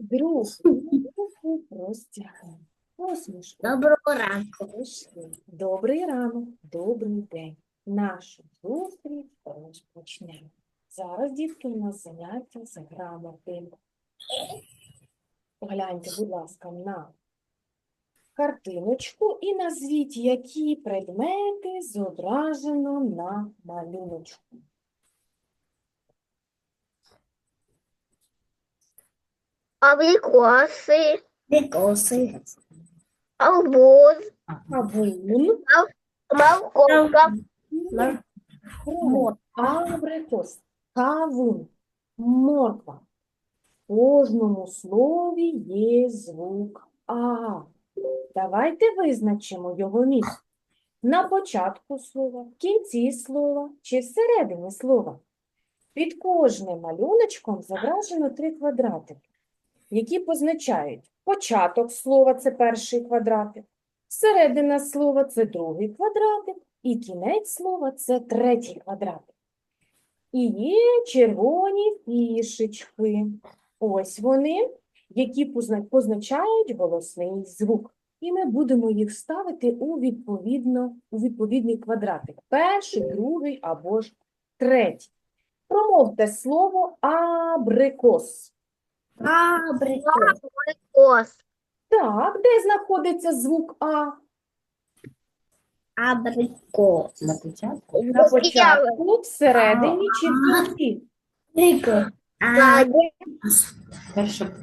Руку простягай. Посмішку. Доброго ранку. Прийшли. Добрий ранок, добрий день. Нашу зустріч розпочнемо. Зараз, дітки, у нас заняття з грамоти. Погляньте, будь ласка, на картиночку і назвіть, які предмети зображено на малюночку. Абрикосы, Прикосы. арбуз, Кавун, морковка, Мор- Абрикос, кавун, морква. В кожному слові є звук А. Давайте визначимо його місце. На початку слова, в кінці слова чи всередині слова. Під кожним малюночком зображено три квадратики, які позначають початок слова це перший квадратик, середина слова це другий квадратик, і кінець слова це третій квадратик. І є червоні фішечки. Ось вони, які позначають голосний звук. І ми будемо їх ставити у, відповідно, у відповідний квадратик. Перший, другий або ж третій. Промовте слово абрикос. Абрикос. Так, де знаходиться звук А? Абрикос. На початку. На початку, всередині чи в кінці? Перше.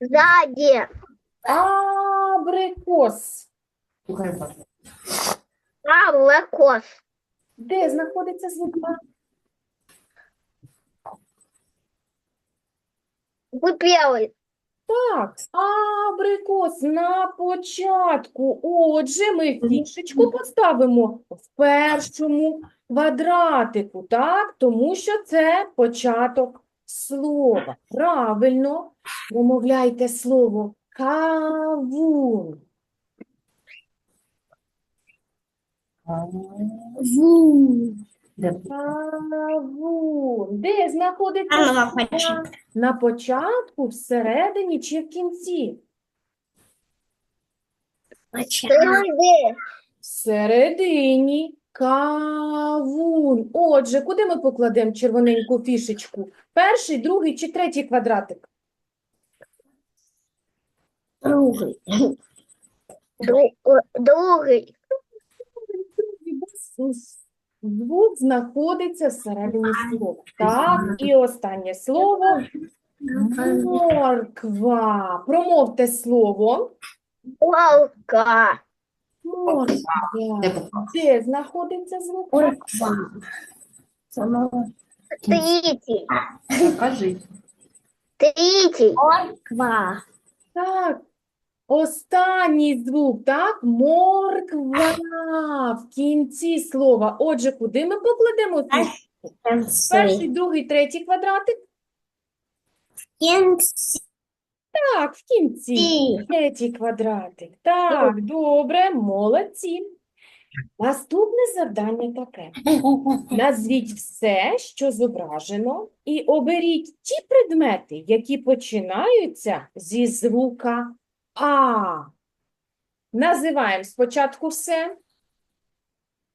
сзади, Абрикос. Абрикос, Де знаходиться звук А? Купелый, Так, абрикос на початку. Отже, ми фішечку поставимо в першому квадратику, так? Тому що це початок слова. Правильно, вимовляйте слово кавун. Ву. Кавун. Де знаходиться на слова? початку. На початку, всередині чи в кінці? Всередині кавун. Отже, куди ми покладемо червоненьку фішечку? Перший, другий чи третій квадратик? Другий. дру- другий, Звук знаходиться всередині слова. Так, і останнє слово морква. Промовте слово. волка, Морква. Де знаходиться звук? Морква. Сама. третий, Кажи. третий, Морква. Так, останній звук, так? Морква в кінці слова. Отже, куди ми покладемо? Перший, другий, третій квадратик? Кінці. Так, в кінці. Третій квадратик. Так, добре, молодці. Наступне завдання таке. Назвіть все, що зображено, і оберіть ті предмети, які починаються зі звука А. Називаємо спочатку все.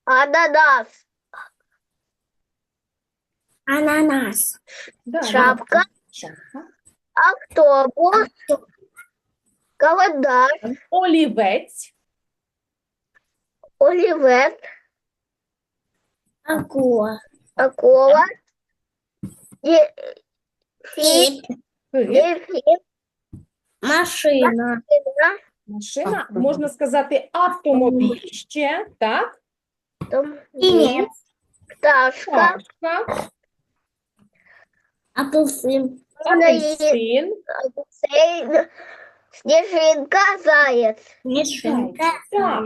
ананас, Ананас. Да, Шапка. шапка. автобус, календарь, Олівець, оливет, Акула. акула, де- фи- Машина. машина, можна сказати, автомобіль ще, так? там пташка, Пташка, Апельсин. апельсин, цей- снежинка, заяц, Мішенька. Так.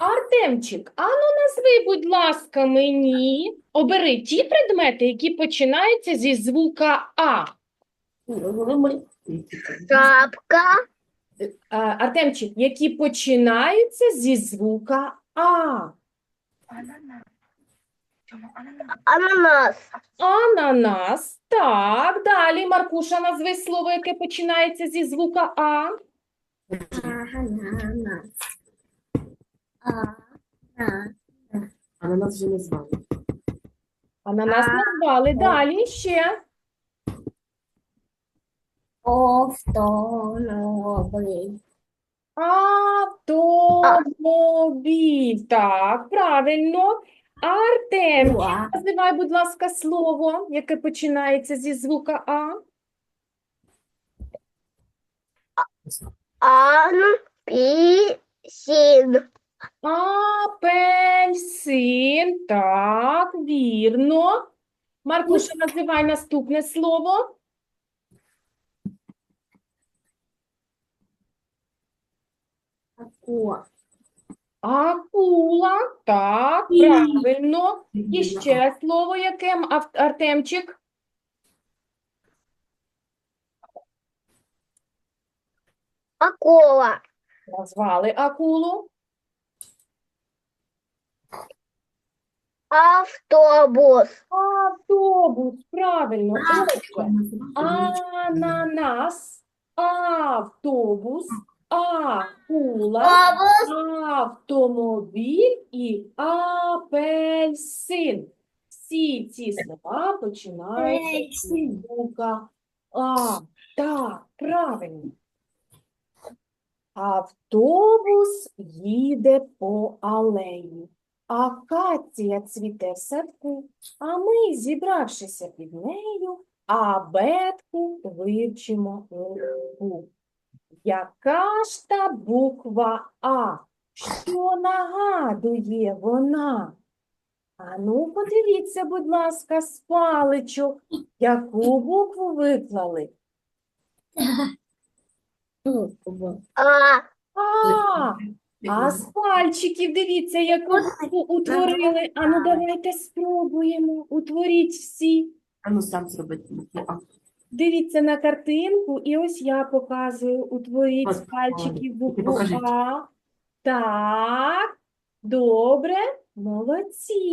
Артемчик, ану назви, будь ласка, мені. Обери ті предмети, які починаються зі звука А. шапка, А, Артемчик, які починаються зі звука А. Ананас. Ананас. Так, далі, Маркуша, назви слово, яке починається зі звука А. Ананас. А. Ананас вже не звали. Ананас назвали. Далі ще. Автомобиль. Автомобіль. Так, правильно. Артем, Уа. називай, будь ласка, слово, яке починається зі звука А. Апельсин. Апельсин. Так, вірно. Маркуша, називай наступне слово. Акула. Акула. Так, правильно. І ще слово яке, Артемчик? Акула. Назвали акулу. Автобус. Автобус, правильно. Ананас, автобус, акула, автомобіль і апельсин. Всі ці слова починаються зі звука А. Так, правильно. Автобус їде по алеї. Акація цвіте в садку, а ми, зібравшися під нею, абетку вивчимо легку. Яка ж та буква А? Що нагадує вона? Ану, подивіться, будь ласка, з паличок, яку букву виклали? А. А, а з пальчиків дивіться, яку букву утворили. Ану, давайте спробуємо. Утворіть всі. А ну сам зробити. Дивіться на картинку, і ось я показую. Утворіть з пальчиків букву. А. Так, добре, молодці.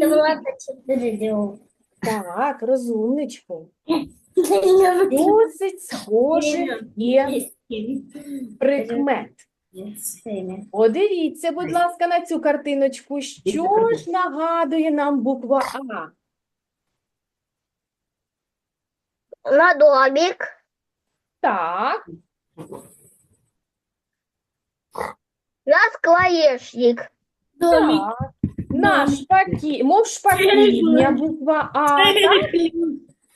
Так, розумничку. Досить схожий є прикмет. Подивіться, будь ласка, на цю картиночку. Що ж нагадує нам буква А? На домик. Так, На скворечник. так. На шпакі, мов шпаківня буква А, так?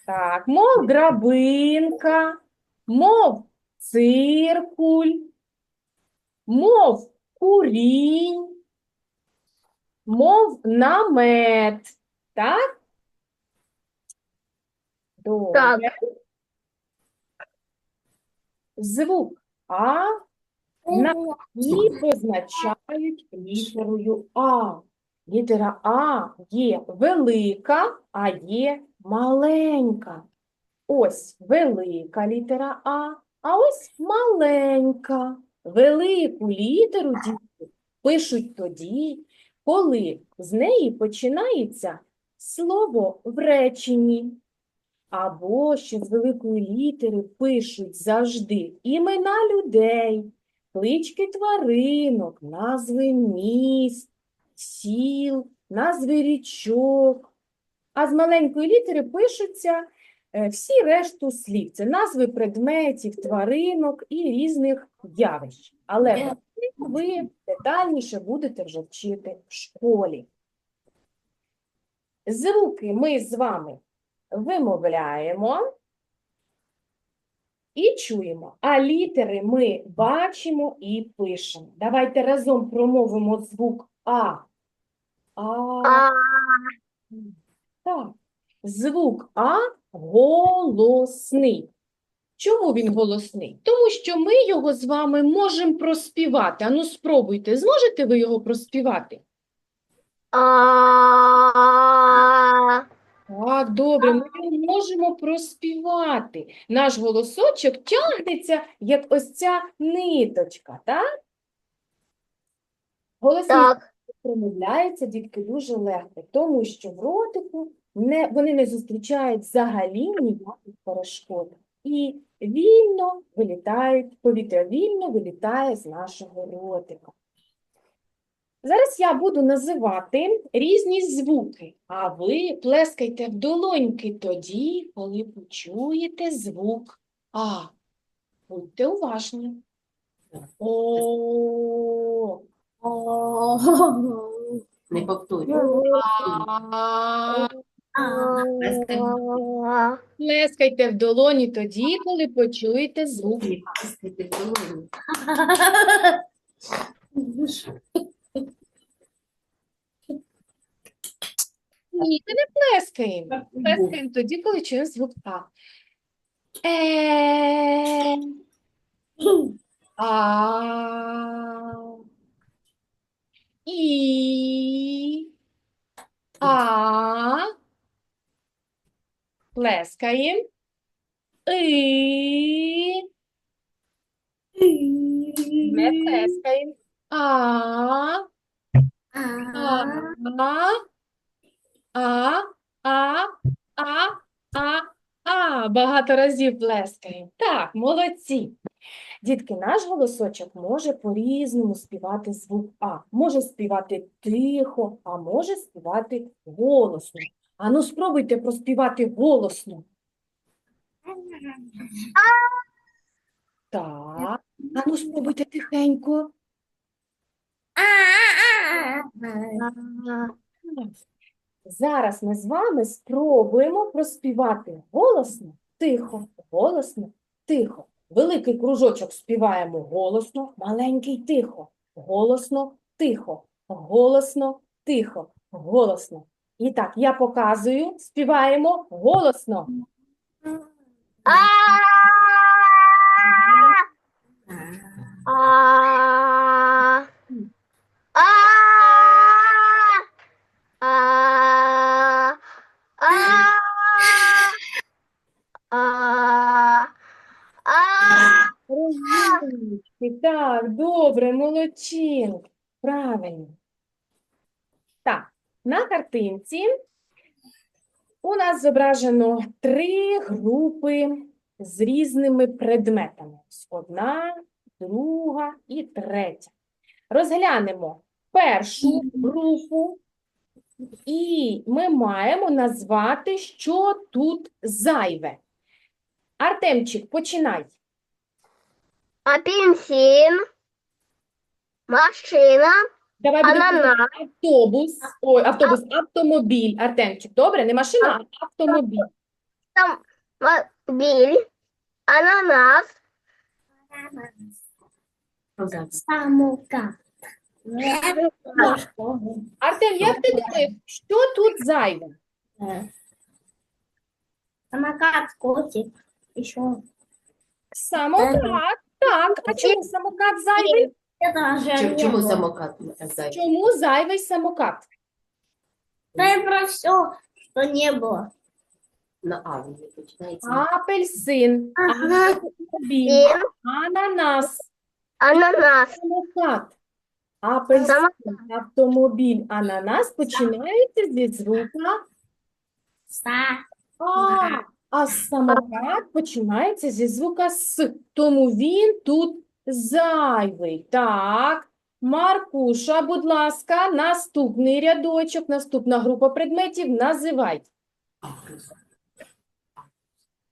Так, мов драбинка, мов циркуль, мов курінь, мов намет. Так? Добре. Так. Звук А на і позначають літерою А. Літера А є велика, а є маленька. Ось велика літера А, а ось маленька. Велику літеру діти пишуть тоді, коли з неї починається слово в реченні. Або ще з великої літери пишуть завжди імена людей, клички тваринок, назви міст, сіл, назви річок. А з маленької літери пишуться е, всі решту слів. Це назви предметів, тваринок і різних явищ. Але про ви детальніше будете вже вчити в школі. Звуки ми з вами вимовляємо і чуємо, а літери ми бачимо і пишемо. Давайте разом промовимо звук А. А. А. Так. Звук А голосний. Чому він голосний? Тому що ми його з вами можемо проспівати. Ану, спробуйте, зможете ви його проспівати? А. Так, добре, ми його можемо проспівати. Наш голосочок тягнеться, як ось ця ниточка, так? Голосні Так. промовляються дітки дуже легко, тому що в ротику не, вони не зустрічають взагалі ніяких перешкод. І вільно вилітають, повітря вільно вилітає з нашого ротика. Зараз я буду називати різні звуки, а ви плескайте в долоньки тоді, коли почуєте звук А. Будьте уважні. О, О, Не. А. Плескайте в долоні тоді, коли почуєте звук. Плескайте в долоні. Ні, ми не плескаємо. Плескаємо тоді, коли чуємо звук А. Е. А. І. А. Плескаємо. І. Не плескаємо. А. А. А, а, а, а, а. Багато разів плескаємо. Так, молодці. Дітки, наш голосочок може по-різному співати звук А. Може співати тихо, а може співати голосно. Ану, спробуйте проспівати голосно. Так. Ану, спробуйте тихенько. Зараз ми з вами спробуємо проспівати голосно, тихо, голосно, тихо. Великий кружочок співаємо голосно, маленький тихо, голосно, тихо, голосно, тихо, голосно. І так, я показую, співаємо голосно. А. А. А. А. А. А. Розумнички, так, добре, молодчинки. Правильно. Так, на картинці у нас зображено три групи з різними предметами. Одна, друга і третя. Розглянемо першу групу, і ми маємо назвати, що тут зайве. Артемчик, починай. Апельсин. Машина. Давай будемо Ананас. автобус. Ой, автобус, автомобіль. Артемчик, добре? Не машина, а автомобіль. Мобиль. Ананас. Самокат. Артем, як ти думаєш, що тут зайве? Самокат, котик. Еще. Самокат. Так, а чому самокат зайвий? Это же Чому- не Чому было. самокат не казати? Чому зайвий самокат? Да и про все, что не было. На А він не починається. Апельсин, Ага. автомобіль, Апельсин. ананас, Ананас. самокат. Апельсин, автомобіль, ананас починаються зі звука Са. А, а самокат починається зі звука С, тому він тут зайвий. Так, Маркуша, будь ласка, наступний рядочок, наступна група предметів називай.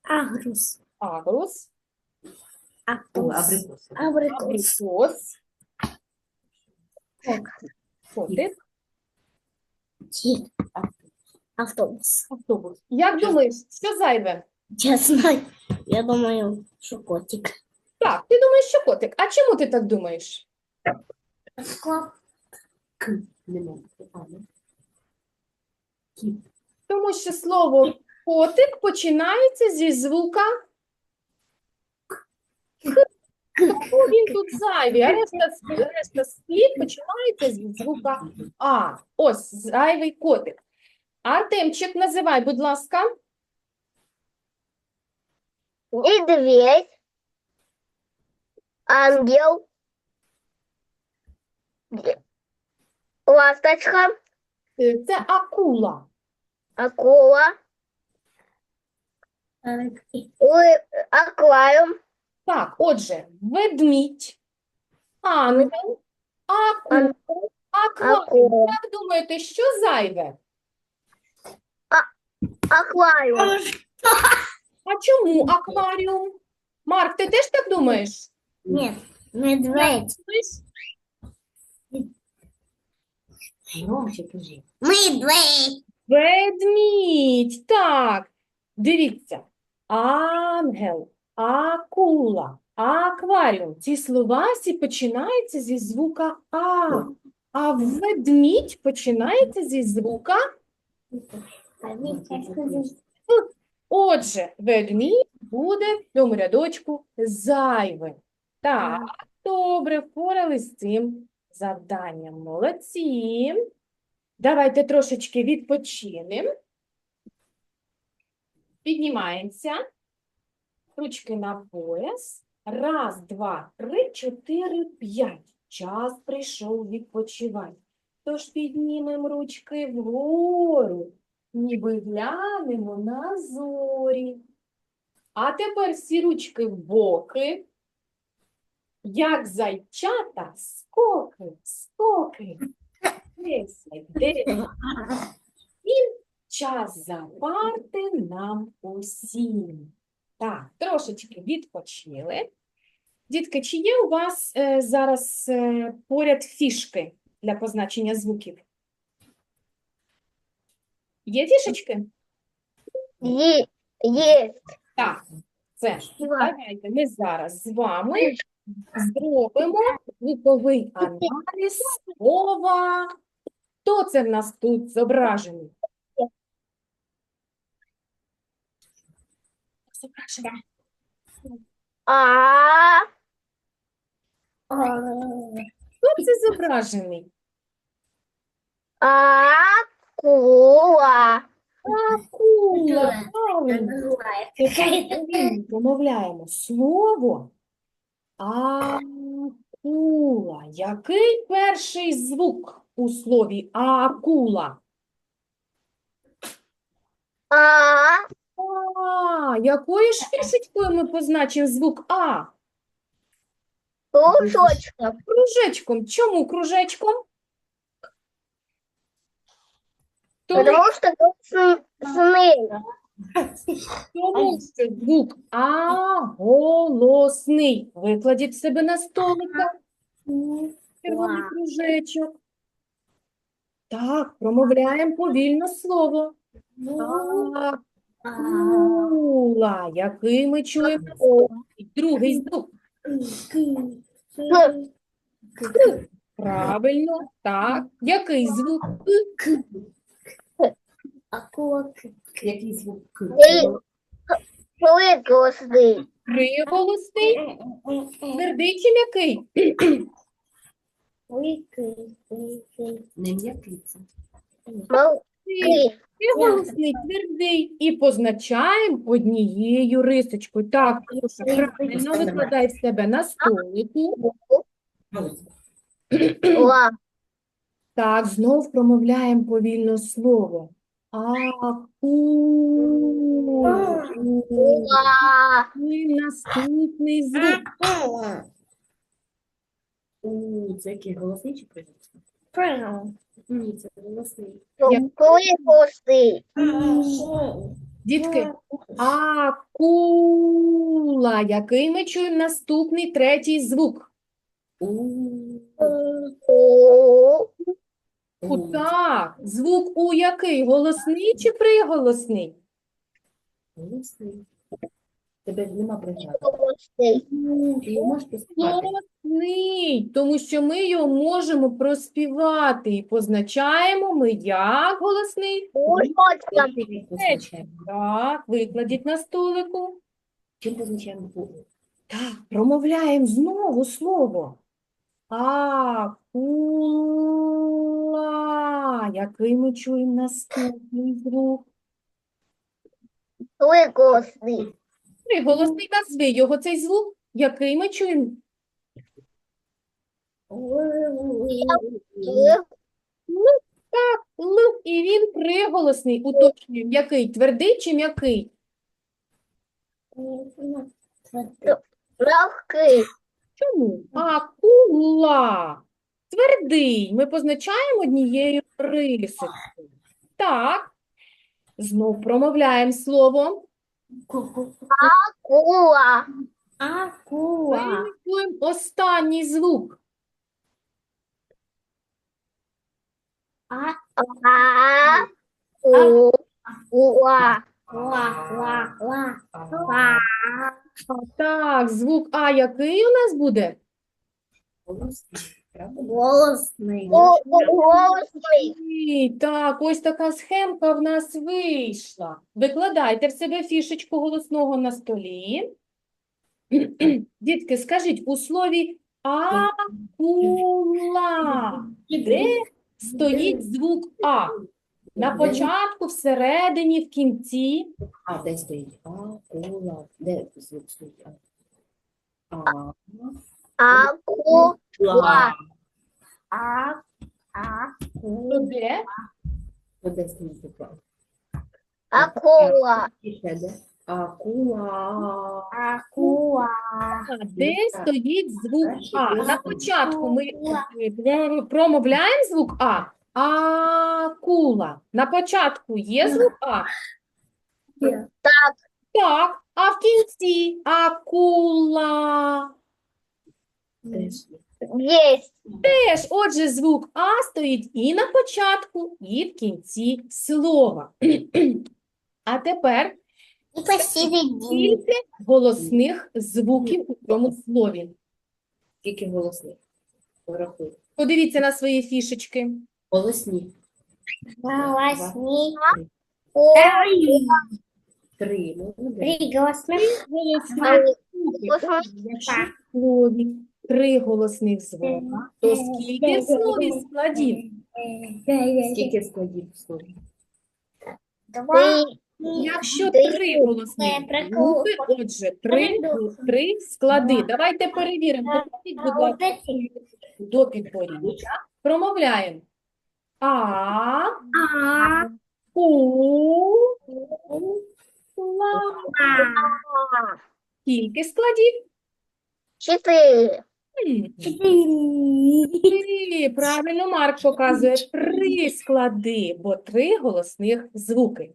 Агрус. Агрус. Абрикос. Абрикос. абрикос, котик, Кит. Автобус. автобус. Як думаєш, що зайве? Честно, я думаю, что котик. Так, ти думаєш, що котик. А чому ти так думаєш? Тому що слово котик починається зі звука К. Тому він тут зайвий, а решта, решта слів починається зі звука А. Ось зайвий котик. Артемчик, називай, будь ласка. Медведь. Ангел. Ласточка. Е, Це акула. Акула. Акваріум. Так, отже, ведмідь, ангел, акула, акваріум. Акула. Як думаєте, що зайве? Акваріум. А чому акваріум? Марк, ти теж так думаєш? Нет, медведь. Медведь. Ведмідь, так. Дивіться. Ангел, акула, акваріум. Ці слова всі починаються зі звука А. А ведмідь починається зі звука. Отже, ведмідь буде в цьому рядочку зайвим. Так, добре, впорались з цим завданням. Молодці. Давайте трошечки відпочинемо. Піднімаємося. Ручки на пояс. Раз, два, три, чотири, п'ять. Час прийшов відпочивати. Тож піднімемо ручки вгору, ніби глянемо на зорі. А тепер всі ручки в боки. Як зайчата, скоки, скоки. Десять, дев'ять. Час запарти нам усім. Так, трошечки відпочили. Дітки, чи є у вас е, зараз е, поряд фішки для позначення звуків? Є фішечки? Є. Є. Так, це ж. Давайте ми зараз з вами зробимо звуковий аналіз слова. Хто це в нас тут зображений? Зображений. А. Хто це зображений? Акула. Акула, правильно. Слово акула. Який перший звук у слові акула? А. А, якою ж фішечкою ми позначимо звук А? Кружочком. Кружечком. Чому кружечком? Тому, Потому что тут сны. сны. тому що звук А голосний. Викладіть в себе на столика. Червоний кружечок. Так, промовляємо повільно слово. Акула. Який ми чуємо? О, другий звук. Правильно. Так. Який звук? К. Акула. Який звук К? Ей. Приголосний. Приголосний. Твердий чи м'який? Не м'який це. Мовки. Приголосний, твердий. І позначаємо однією рисочкою. Так, Ксюша, правильно викладай в себе на столику. Ла. Так, знов промовляємо повільно слово. Акула. Ла. І наступний звук. У, це який голосний чи приголосний? Ні, це голосний. Дітки, акула. Який ми чуємо наступний третій звук? У, У. Так, звук у який? Голосний чи приголосний? Голосний. Тебе нема прижати. Приголосний. Ти його можеш поспівати? Голосний, тому що ми його можемо проспівати і позначаємо ми як голосний. Позначаємо. Так, викладіть на столику. Чим позначаємо букву? Так, промовляємо знову слово. Акула. Який ми чуємо наступний звук? Приголосний. Приголосний назви його цей звук. Який ми чуємо? Л, і він приголосний. Уточнюємо, який? Твердий чи м'який? Легкий. Чому? Акула. Твердий. Ми позначаємо однією рисочкою. Так. Знов промовляємо слово. Кула. Акула. Вимикуємо останній звук. А, А. У. Уа. ла, ла, ла, ла. Так, звук А який у нас буде? Голосний. Ні, Так, ось така схемка в нас вийшла. Викладайте в себе фішечку голосного на столі. Дітки, скажіть, у слові акула, де стоїть звук А? На початку, всередині, в кінці. А, де стоїть? А. Де звук стоїть? А. Акула. А, а, де? То стоїть звук А? Акула. Акула. акула. Де стоїть звук А? На початку ми е, промовляємо звук А. Акула. На початку є звук А? Так. А в кінці акула. Теж Теж, отже, звук А стоїть і на початку, і в кінці слова. А тепер скільки голосних звуків у цьому слові? Скільки голосних? Порахуй. Подивіться на свої фішечки. Голосні. Голосні. Три. Три голосних. Голосних три голосних звука, то скільки в слові складів? Скільки складів в слові? Два. Якщо Три. голосних звуки, отже, три, три склади. Давайте перевіримо. Будь ласка, до підборіддя. Промовляємо. А, А, у, ла. Скільки складів? Чотири. Три. Правильно, Марк показує три склади, бо три голосних звуки.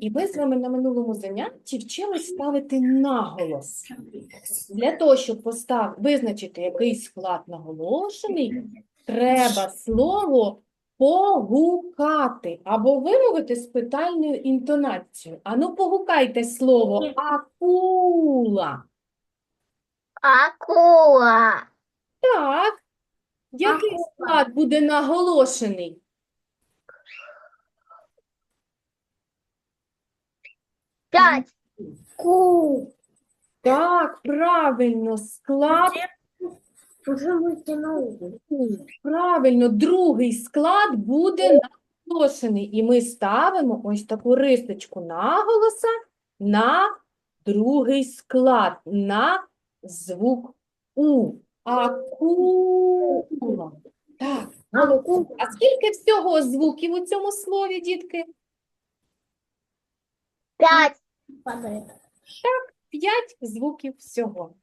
І ми з вами на минулому занятті вчились ставити наголос. Для того, щоб постав... визначити який склад наголошений, треба слово погукати або вимовити з питальною інтонацією. Ану, погукайте слово акула. Акула. Так. Який склад буде наголошений? Пять. Ку. Так, правильно, склад Правильно, другий склад буде наголошений. І ми ставимо ось таку рисочку наголоса на другий склад, на звук У. Акула. Так, молодці. А скільки всього звуків у цьому слові, дітки? Пять. Падає. П'ять звуків всього.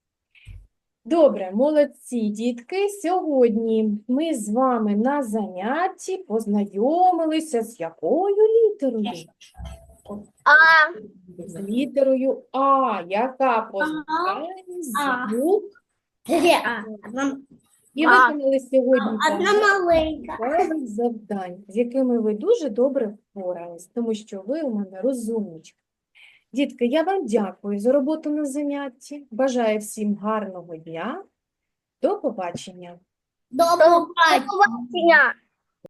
Добре, молодці, дітки. Сьогодні ми з вами на занятті познайомилися з якою літерою? А. З літерою А, яка позначає звук. А. Одна, І А. виконали сьогодні одна маленька. завдань, з якими ви дуже добре впорались, тому що ви у мене розумнички. Дітки, я вам дякую за роботу на занятті. Бажаю всім гарного дня. До побачення. До До побачення.